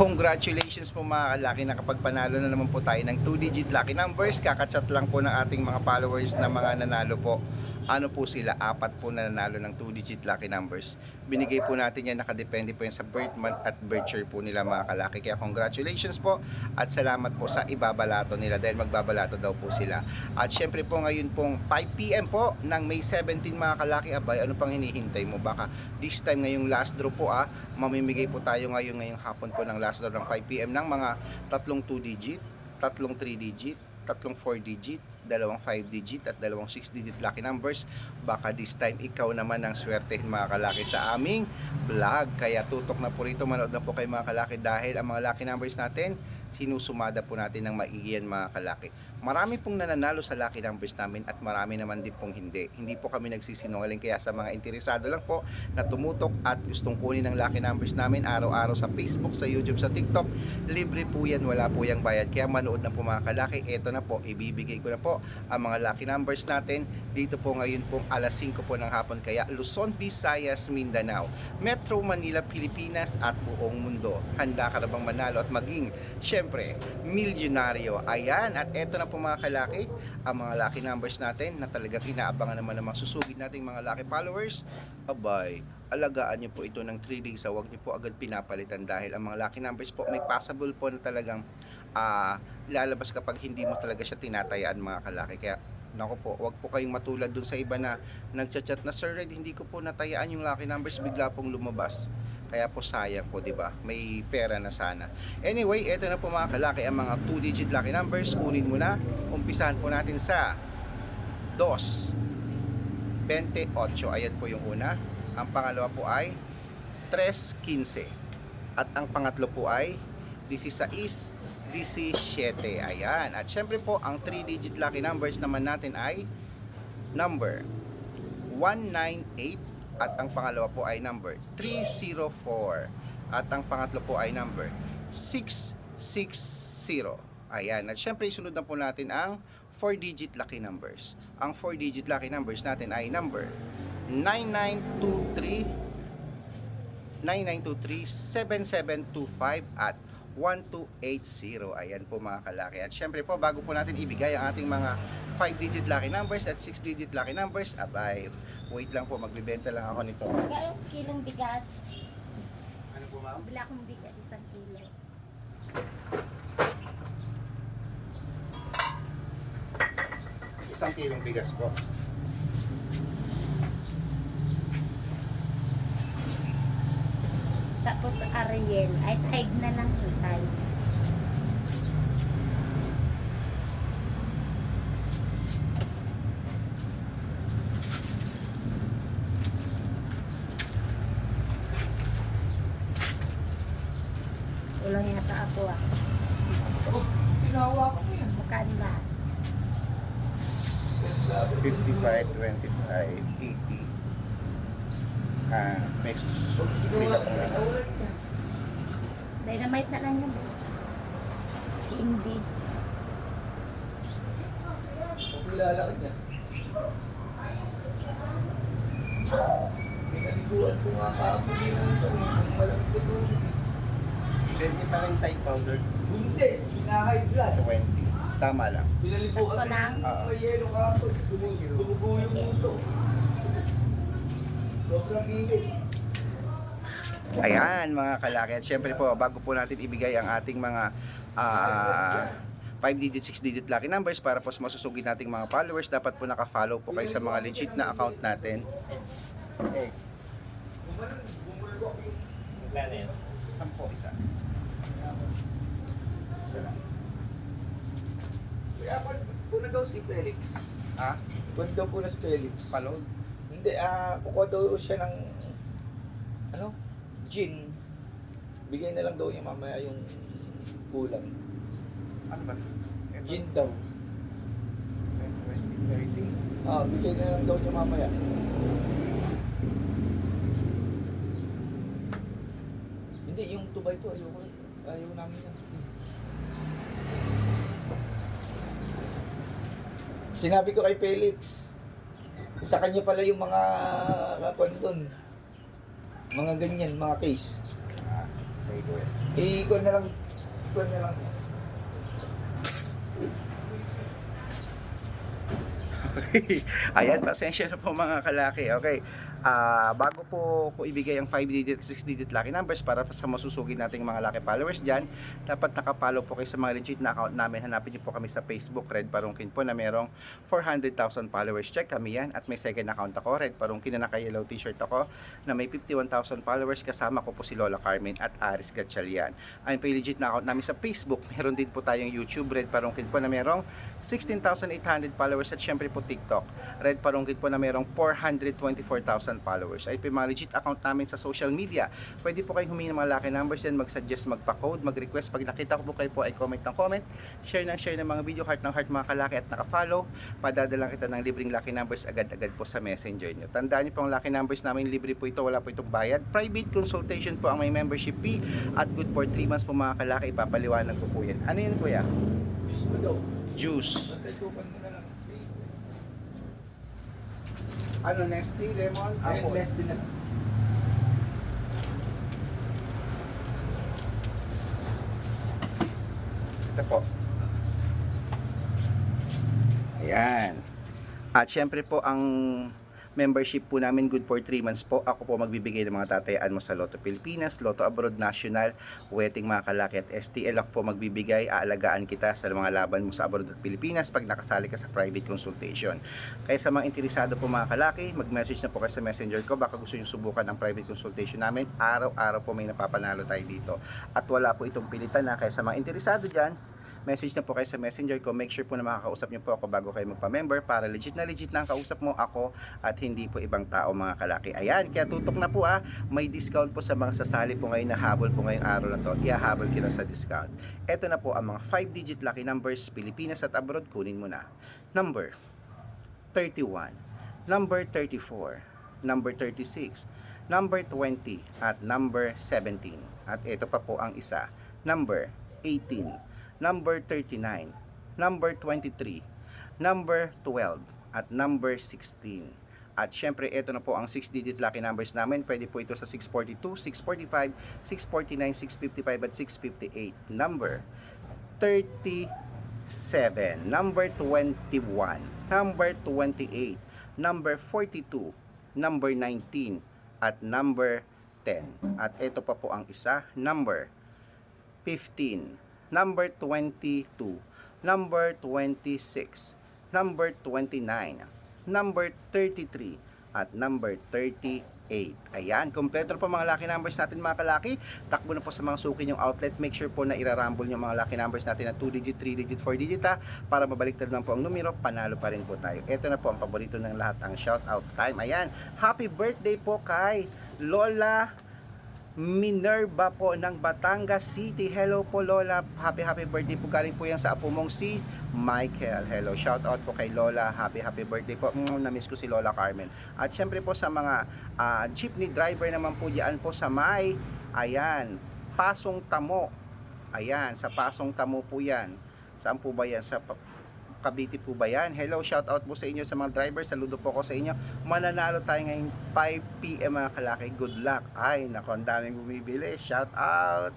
Congratulations po mga kalaki, nakapagpanalo na naman po tayo ng 2-digit lucky numbers. Kakachat lang po ng ating mga followers na mga nanalo po. Ano po sila? Apat po na nanalo ng 2-digit lucky numbers. Binigay po natin yan, nakadepende po yan sa birth month at birth year po nila mga kalaki. Kaya congratulations po at salamat po sa ibabalato nila dahil magbabalato daw po sila. At syempre po ngayon pong 5pm po ng May 17 mga kalaki. Abay, ano pang hinihintay mo? Baka this time ngayong last draw po ah, mamimigay po tayo ngayon ngayong hapon po ng last draw ng 5pm ng mga tatlong 2 digit, tatlong 3 digit, tatlong 4 digit, dalawang 5 digit at dalawang 6 digit lucky numbers. Baka this time ikaw naman ang swertehin mga kalaki sa aming vlog. Kaya tutok na po rito, manood na po kayo mga kalaki dahil ang mga lucky numbers natin, sinusumada po natin ng maigiyan mga kalaki. Marami pong nananalo sa lucky numbers namin at marami naman din pong hindi. Hindi po kami nagsisinungaling kaya sa mga interesado lang po na tumutok at gustong kunin ng lucky numbers namin araw-araw sa Facebook, sa YouTube, sa TikTok. Libre po yan, wala po yung bayad. Kaya manood na po mga kalaki. Ito na po, ibibigay ko na po ang mga lucky numbers natin dito po ngayon pong alas 5 po ng hapon. Kaya Luzon, Visayas, Mindanao, Metro Manila, Pilipinas at buong mundo. Handa ka na bang manalo at maging, syempre, milyonaryo. Ayan, at eto na po mga kalaki, ang mga lucky numbers natin na talagang inaabangan naman ng mga susugid nating mga lucky followers. Abay, alagaan nyo po ito ng 3 days. Huwag nyo po agad pinapalitan dahil ang mga lucky numbers po may passable po na talagang ah, lalabas kapag hindi mo talaga siya tinatayaan mga kalaki. Kaya Nako po, wag po kayong matulad dun sa iba na nagchat-chat na Sir Red, hindi ko po natayaan yung lucky numbers, bigla pong lumabas. Kaya po sayang po, 'di ba? May pera na sana. Anyway, eto na po mga kalaki ang mga 2 digit lucky numbers. Kunin mo na. Umpisahan po natin sa 2 28. Ayan po yung una. Ang pangalawa po ay 315. At ang pangatlo po ay 16 17. Ayan. At syempre po, ang 3-digit lucky numbers naman natin ay number 198 at ang pangalawa po ay number 304 at ang pangatlo po ay number 660. Ayan. At syempre, isunod na po natin ang 4-digit lucky numbers. Ang 4-digit lucky numbers natin ay number 9923 9923 7725 at 1280. Ayan po mga kalaki. At syempre po, bago po natin ibigay ang ating mga 5-digit lucky numbers at 6-digit lucky numbers, abay, wait lang po, magbibenta lang ako nito. Kaya kilong bigas. Ano po ma'am? Bila akong bigas, isang kilo. Isang kilong bigas po. Tapos Ariel, ay taig na lang yung taig. Ulang ah. Ginawa ko yan. Magkano ba? 55, 25, 80. Ah, na lang. Dynamite na lang yun. Hindi. Kilala ka niya. May naliguan ko nga kahapon yun ang malamig ko doon. Pwede pa rin Thai powder, Bundes, high blood. 20. Tama lang. Pinaliguan Sakto lang. ko ng yelo kahapon. Dumu- Dumugo yung uso. Sobrang init. Ayan mga kalaki. At syempre po, bago po natin ibigay ang ating mga ah 5 digit, 6 digit lucky numbers para po masusugid nating mga followers, dapat po naka-follow po kayo sa mga legit na account natin. Okay, bumulwak yung sampo. Isa Kaya pa, kuna daw si Felix. Ah, Kuna daw kuna si Felix. palod. Hindi, ah, kukuha daw siya ng, ano, gin. Bigay na lang daw niya mamaya yung kulang. Ano ba? Ito, Gin daw. 20, 30. Ah, bigay na lang daw niya mamaya. Hindi, yung tubay to, ayoko. Ayaw namin yan. Sinabi ko kay Felix, sa kanya pala yung mga kapan doon. Mga ganyan, mga case. Ah, Okay, kuya. Iikon na lang. Ikon na lang. Okay. Ayan, pasensya na po mga kalaki. Okay. Ah, bago po ko ibigay ang 5 digit, 6 digit lucky numbers para sa masusugid nating mga lucky followers diyan, dapat nakapollow po kayo sa mga legit na account namin. Hanapin niyo po kami sa Facebook Red Parungkin po na merong 400,000 followers. Check kami yan. At may second account ako, Red Parungkin na naka-yellow t-shirt ako na may 51,000 followers. Kasama ko po si Lola Carmen at Aris Gatchalian. Po yung legit na account namin sa Facebook. Meron din po tayong YouTube Red Parungkin po na merong 16,800 followers at syempre po TikTok. Red Parungkit po na merong 424,000 followers. Ay mga legit account namin sa social media. Pwede po kayong humingi ng mga lucky numbers yan, mag-suggest, magpa-code, mag-request. Pag nakita ko po kayo po ay comment ng comment, share ng share ng mga video, heart ng heart mga kalaki at naka-follow. Padadalang kita ng libreng lucky numbers agad-agad po sa messenger nyo. Tandaan nyo po ang lucky numbers namin, libre po ito, wala po itong bayad. Private consultation po ang may membership fee at good for 3 months po mga kalaki, ipapaliwanag ko po yan. Ano yun kuya? Diyos mo daw. Juice. Basta itukan mo na lang. Ano, Nestle, lemon, Ayun, apple. less din na. Ito po. Ayan. At syempre po ang membership po namin good for 3 months po. Ako po magbibigay ng mga tatayaan mo sa Lotto Pilipinas, Lotto Abroad National, Wedding mga kalaki at STL. Ako po magbibigay, aalagaan kita sa mga laban mo sa abroad at Pilipinas pag nakasali ka sa private consultation. Kaya sa mga interesado po mga kalaki, mag-message na po kayo sa messenger ko. Baka gusto nyo subukan ang private consultation namin. Araw-araw po may napapanalo tayo dito. At wala po itong pilitan na. Kaya sa mga interesado dyan, message na po kayo sa messenger ko. Make sure po na makakausap niyo po ako bago kayo magpa-member para legit na legit na ang kausap mo ako at hindi po ibang tao mga kalaki. Ayan, kaya tutok na po ah. May discount po sa mga sasali po ngayon na habol po ngayong araw na to. Iahabol kita sa discount. Ito na po ang mga 5-digit lucky numbers Pilipinas at abroad. Kunin mo na. Number 31, number 34, number 36, number 20, at number 17. At ito pa po ang isa, number 18, number 39, number 23, number 12, at number 16. At syempre, ito na po ang 6-digit lucky numbers namin. Pwede po ito sa 642, 645, 649, 655, at 658. Number 37, number 21, number 28, number 42, number 19, at number 10. At ito pa po ang isa, number 15, number 22, number 26, number 29, number 33, at number 38. Ayan, kompleto po mga lucky numbers natin mga kalaki. Takbo na po sa mga suki yung outlet. Make sure po na irarumble yung mga lucky numbers natin na 2 digit, 3 digit, 4 digit ha, para mabaliktad naman po ang numero, panalo pa rin po tayo. Ito na po ang paborito ng lahat, ang shout out time. Ayan, happy birthday po kay Lola Minerva po ng Batangas City. Hello po Lola. Happy happy birthday po. Galing po yan sa apo mong si Michael. Hello. Shout out po kay Lola. Happy happy birthday po. Mm, na-miss ko si Lola Carmen. At syempre po sa mga ah, jeepney driver naman po diyan po sa may ayan, Pasong Tamo. Ayan, sa Pasong Tamo po yan. Saan po ba yan? Sa Cavite po ba yan? Hello, shout out po sa inyo sa mga driver. Saludo po ko sa inyo. Mananalo tayo ngayong 5 p.m. mga kalaki. Good luck. Ay, nako, ang daming bumibili. Shout out.